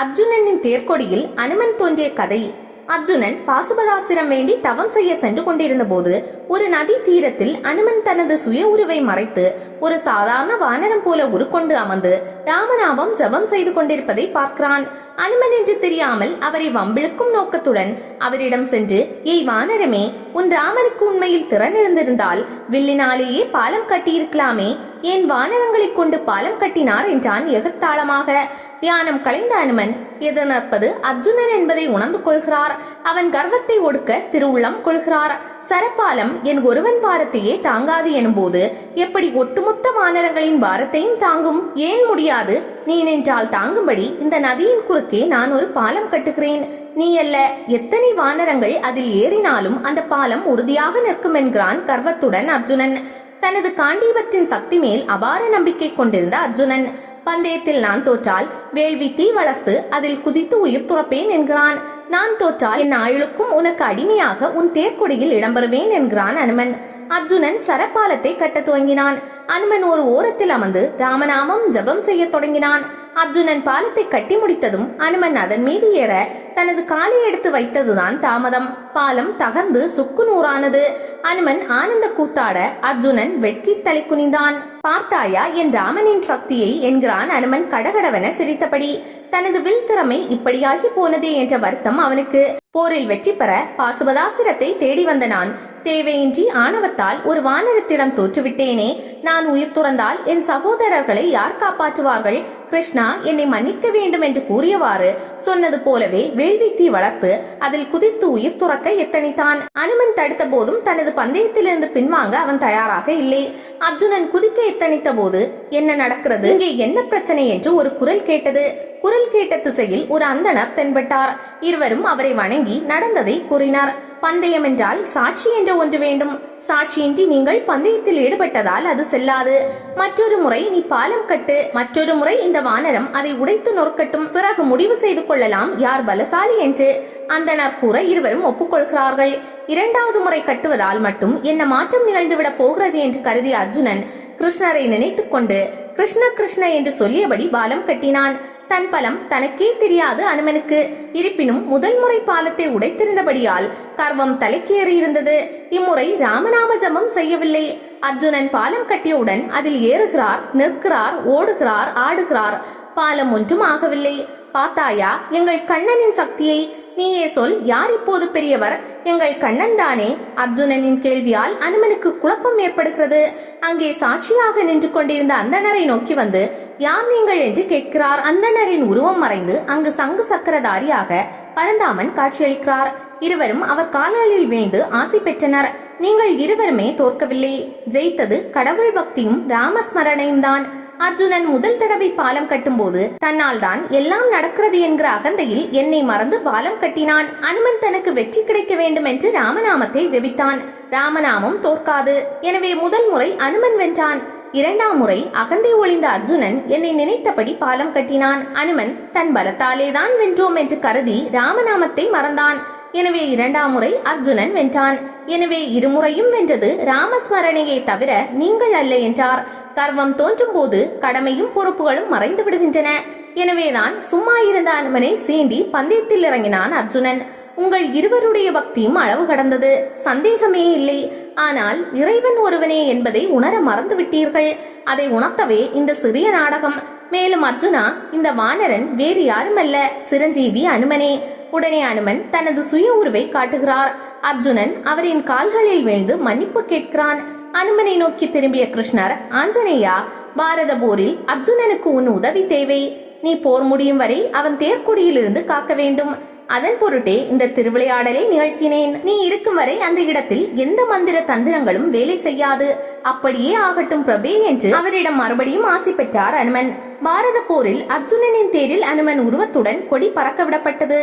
அர்ஜுனனின் தேர்க்கொடியில் அனுமன் தோன்றிய கதை. அர்ஜுனன் பாசுபதாசிரம் வேண்டி தவம் செய்ய சென்று கொண்டிருந்த போது ஒரு நதி தீரத்தில் அனுமன் தனது சுய உருவை மறைத்து ஒரு சாதாரண வானரம் போல உருக்கொண்டு அமர்ந்து ராமநாமம் ஜபம் செய்து கொண்டிருப்பதை பார்க்கிறான். அனுமன் என்று தெரியாமல் அவரை வம்பிழுக்கும் நோக்கத்துடன் அவரிடம் சென்று ஏய் வானரமே உன் ராமனுக்கு உண்மையில் திறன் இருந்திருந்தால் வில்லினாலேயே பாலம் கட்டியிருக்கலாமே ஏன் வானரங்களைக் கொண்டு பாலம் கட்டினார் என்றான் எகத்தாளமாக தியானம் கலைந்த அனுமன் எதிர்நற்பது அர்ஜுனன் என்பதை உணர்ந்து கொள்கிறார். அவன் கர்வத்தை ஒடுக்க திருவுள்ளம் கொள்கிறார். சரப்பாலம் என் ஒருவன் பாரத்தையே தாங்காது எனும்போது எப்படி ஒட்டுமொத்த வானரங்களின் பாரத்தையும் தாங்கும்? ஏன் முடியாது? நீ நின்றால் தாங்கும்படி இந்த நதியின் குறுக்கே நான் ஒரு பாலம் கட்டுகிறேன். நீ அல்ல எத்தனை வானரங்கள் அதில் ஏறினாலும் அந்த பாலம் உறுதியாக நிற்கும் என்கிறான் கர்வத்துடன் அர்ஜுனன். தனது காண்டீபத்தின் சக்தி மேல் அபார நம்பிக்கை கொண்டிருந்த அர்ஜுனன் பந்தயத்தில் நான் தோற்றால் வேள்வி தீ வளர்த்து அதில் குதித்து உயிர் துறப்பேன் என்கிறான். நான் தோற்றால் என் ஆயுளுக்கும் உனக்கு அடிமையாக உன் தேர்க்கொடியில் இடம்பெறுவேன் என்கிறான் அனுமன். அர்ஜுனன் சரப்பாலத்தை கட்டத் துவங்கினான். அனுமன் ஒரு ஓரத்தில் அமர்ந்து ராமநாமம் ஜபம் செய்ய தொடங்கினான். அர்ஜுனன் பாலத்தை கட்டி முடித்ததும் அனுமன் அதன் மீது ஏற தனது காலை எடுத்து வைத்ததுதான் தாமதம். பாலம் தகர்ந்து சுக்கு நூறானது. அனுமன் ஆனந்த கூத்தாட அர்ஜுனன் வெட்கி தலை குனிந்தான். பார்த்தாயா என் ராமனின் சக்தியை என்கிறான் அனுமன் கடகடவென சிரித்தபடி தனது வில் திறமை இப்படியாகி போனதே என்ற வருத்தம் அவனுக்கு. போரில் வெற்றி பெற பாசுபதாசிரத்தை தேடி வந்த நான் தேவையின்றி ஆணவத்தால் ஒரு வானரத்திடம் தோற்றுவிட்டேனே நான் உயிர் துறந்தால் என் சகோதரர்களை யார் காப்பாற்றுவார்கள்? கிருஷ்ணா என்னை மன்னிக்க வேண்டும் என்று கூறியவாறு சொன்னது போலவே வேள்வி தீ வளர்த்து அதில் குதித்து உயிர் துறக்க எத்தனைத்தான்? அனுமன் தடுத்த போதும் தனது பந்தயத்திலிருந்து பின்வாங்க அவன் தயாராக இல்லை. அர்ஜுனன் குதிக்க எத்தனித்த போது என்ன நடக்கிறது? இங்கே என்ன பிரச்சனை என்று ஒரு குரல் கேட்டது. குரல் கேட்ட திசையில் ஒரு அந்தணர் தென்பட்டார். இருவரும் அவரை வணங்கி நடந்ததை கூறினார். பந்தயம் என்றால் சாட்சி என்ற ஒன்று வேண்டும். சாட்சியின்றி நீங்கள் பந்தயத்தில் ஈடுபட்டதால் அது செல்லாது. மற்றொரு முறை நீ பாலம் கட்டு. மற்றொரு முறை இந்த வானரம் அதை உடைத்து நொறுக்கட்டும். பிறகு முடிவு செய்து கொள்ளலாம். யார் பலசாலி என்று அந்தனர் கூற இருவரும் ஒப்புக்கொள்கிறார்கள். இரண்டாவது முறை கட்டுவதால் மட்டும் என்ன மாற்றம் நிகழ்ந்துவிடப் போகிறது என்று கருதிய அர்ஜுனன் கிருஷ்ணரை நினைத்துக் கொண்டு கிருஷ்ண கிருஷ்ண என்று சொல்லியபடி பாலம் கட்டினான். தன் பலம் தனக்கே தெரியாது அனுமனுக்கு. இருப்பினும் முதல் முறை பாலத்தை உடைத்திருந்தபடியால் கர்வம் தலைக்கேறி இருந்தது. இம்முறை ராமநாம ஜபம் செய்யவில்லை. அர்ஜுனன் பாலம் கட்டியவுடன் அதில் ஏறுகிறார் நிற்கிறார் ஓடுகிறார் ஆடுகிறார். பாலம் ஒன்றும் ஆகவில்லை. பார்த்தாயா எங்கள் கண்ணனின் சக்தியை? நீயே சொல் யார் இப்போது பெரியவர்? எங்கள் கண்ணன் தானே? அர்ஜுனனின் கேள்வியால் அனுமனுக்கு குழப்பம் ஏற்படுகிறது. அங்கே சாட்சியாக நின்று கொண்டிருந்த அந்தணரை நோக்கி வந்து யார் நீங்கள் என்று கேட்கிறார்? அந்தணரின் உருவம் மறைந்து அங்கு சங்கு சக்கரதாரியாக பரந்தாமன் காட்சியளிக்கிறார். இருவரும் அவர் கால்களில் வீழ்ந்து ஆசை பெற்றனர். நீங்கள் இருவருமே தோற்கவில்லை. ஜெயித்தது கடவுள் பக்தியும் ராமஸ்மரணையும் தான் அர்ஜுனன் முதல் தடவை பாலம் கட்டும்போது தன்னால் தான் எல்லாம் நடக்கிறது என்கிற அகந்தையில் என்னை மறந்து பாலம் கட்டினான். அனுமன் தனக்கு வெற்றி கிடைக்க வேண்டும் என்று ராமநாமத்தை ஜெபித்தான். ராமநாமம் தோற்காது. எனவே முதல் முறை அனுமன் வென்றான். இரண்டாம் முறை அகந்தை ஒளிந்த அர்ஜுனன் என்னை நினைத்தபடி பாலம் கட்டினான். அனுமன் தன் பலத்தாலே தான் வென்றோம் என்று கருதி ராமநாமத்தை மறந்தான். எனவே இரண்டாம் முறை அர்ஜுனன் வென்றான். எனவே இருமுறையும் வென்றது ராமஸ்மரணையை தவிர நீங்கள் அல்ல என்றார். கர்வம் தோன்றும் போது கடமையும் பொறுப்புகளும் மறைந்து விடுகின்றன. எனவேதான் சும்மா இருந்த அனுமனை சீண்டி பந்தயத்தில் இறங்கினான் அர்ஜுனன். உங்கள் இருவருடைய பக்தியும் அளவு கடந்தது. சந்தேகமே இல்லை. ஆனால் இறைவன் ஒருவனே என்பதை உணர மறந்து விட்டீர்கள் அதை உணர்த்தவே இந்த சிறிய நாடகம். மேலும் அர்ஜுனா இந்த வானரன் வேறு யாருமல்ல. சிரஞ்சீவி அனுமனே. உடனே அனுமன் தனது சுய உருவை காட்டுகிறார். அர்ஜுனன் அவரின் கால்களில் விழுந்து மன்னிப்பு கேட்கிறான். அனுமனை நோக்கி திரும்பிய கிருஷ்ணர் ஆஞ்சநேயா பாரத போரில் அர்ஜுனனுக்கு உன் உதவி தேவை. நீ போர் முடியும் வரை அவன் தேர்க்குடியிலிருந்து காக்க வேண்டும். அதன் பொருட்டே இந்த திருவிளையாடலை நிகழ்த்தினேன். நீ இருக்கும் வரை அந்த இடத்தில் எந்த மந்திர தந்திரங்களும் வேலை செய்யாது. அப்படியே ஆகட்டும் பிரபே என்று அவரிடம் மறுபடியும் ஆசை பெற்றார் அனுமன். பாரத போரில் அர்ஜுனனின் தேரில் அனுமன் உருவத்துடன் கொடி பறக்க விடப்பட்டது.